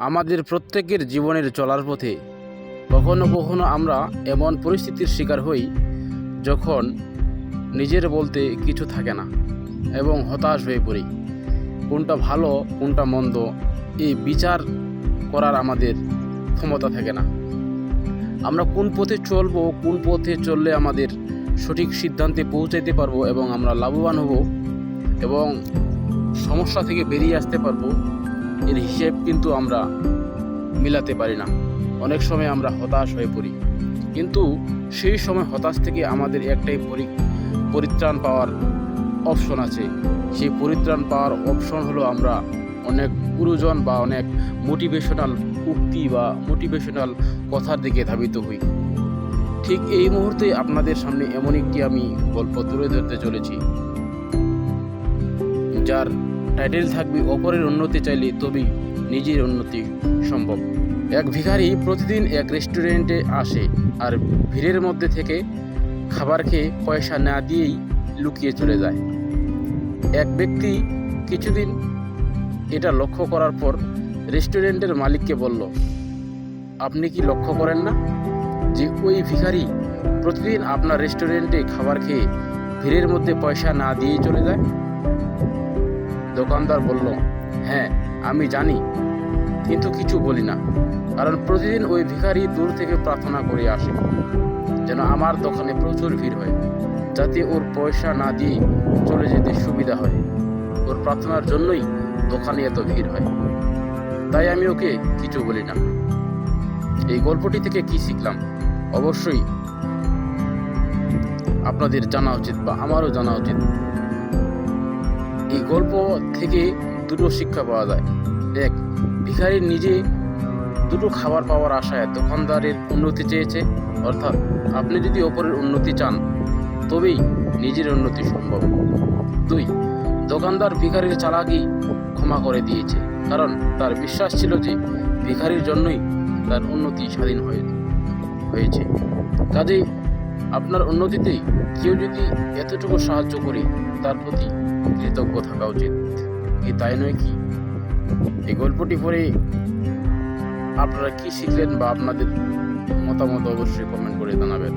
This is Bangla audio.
আমাদের প্রত্যেকের জীবনের চলার পথে কখনো কখনো আমরা এমন পরিস্থিতির শিকার হই যখন নিজের বলতে কিছু থাকে না এবং হতাশ হয়ে পড়ি। কোনটা ভালো, কোনটা মন্দ, এই বিচার করার আমাদের ক্ষমতা থাকে না। আমরা কোন পথে চলব, কোন পথে চললে আমাদের সঠিক সিদ্ধান্তে পৌঁছাইতে পারব এবং আমরা লাভবান হব এবং সমস্যা থেকে বেরিয়ে আসতে পারব এর হিসেব কিন্তু আমরা মিলাতে পারি না। অনেক সময় আমরা হতাশ হয়ে পড়ি। কিন্তু সেই সময় হতাশ থেকে আমাদের একটাই পরি- পরিত্রাণ পাওয়ার অপশন আছে। সেই পরিত্রাণ পাওয়ার অপশন হলো আমরা অনেক গুরুজন বা অনেক মোটিভেশনাল উক্তি বা মোটিভেশনাল কথার দিকে ধাবিত হই। ঠিক এই মুহূর্তে আপনাদের সামনে এমন একটি আমি গল্প তুলে ধরতে চলেছি। যার টাইটেল থাকবে অপরের উন্নতি চাইলে তবেই নিজের উন্নতি সম্ভব। এক ভিখারি প্রতিদিন এক রেস্টুরেন্টে আসে আর ভিড়ের মধ্যে থেকে খাবার খেয়ে পয়সা না দিয়েই লুকিয়ে চলে যায়। এক ব্যক্তি কিছুদিন এটা লক্ষ্য করার পর রেস্টুরেন্টের মালিককে বলল, আপনি কি লক্ষ্য করেন না যে ওই ভিখারি প্রতিদিন আপনার রেস্টুরেন্টে খাবার খেয়ে ভিড়ের মধ্যে পয়সা না দিয়েই চলে যায়? দোকানদার বলল হ্যাঁ আমি জানি, কিন্তু কিছু বলি না, কারণ প্রতিদিন ওই ভিখারি দূর থেকে প্রার্থনা করে আসে, যেন আমার দোকানে প্রচুর ভিড় হয়, যাতে ওর পয়সা না দিয়ে চলে যেতে সুবিধা হয়। ওর প্রার্থনার জন্যই দোকানে এত ভিড় হয়। তাই আমি ওকে কিছু বলি না। এই গল্পটি থেকে কি শিখলাম? অবশ্যই আপনাদের জানা উচিত বা আমারও জানা উচিত। এই গল্প থেকে দুটো শিক্ষা পাওয়া যায়। এক, ভিখারি নিজে দুটো খাবার পাওয়ার আশায় দোকানদারের উন্নতি চেয়েছে। অর্থাৎ আপনি যদি অপরের উন্নতি চান, তবেই নিজের উন্নতি সম্ভব। দুই, দোকানদার ভিখারির চালাকি ক্ষমা করে দিয়েছে, কারণ তার বিশ্বাস ছিল যে ভিখারির জন্যই তার উন্নতি স্বাধীন হয়ে হয়েছে। কাজেই আপনার উন্নতিতে কেউ যদি এতটুকু সাহায্য করে, তার প্রতি কৃতজ্ঞ থাকা উচিত। কি তাই নয় কি? এই গল্পটি পড়ে আপনারা কি শিখলেন বা আপনাদের মতামত অবশ্যই কমেন্ট করে জানাবেন।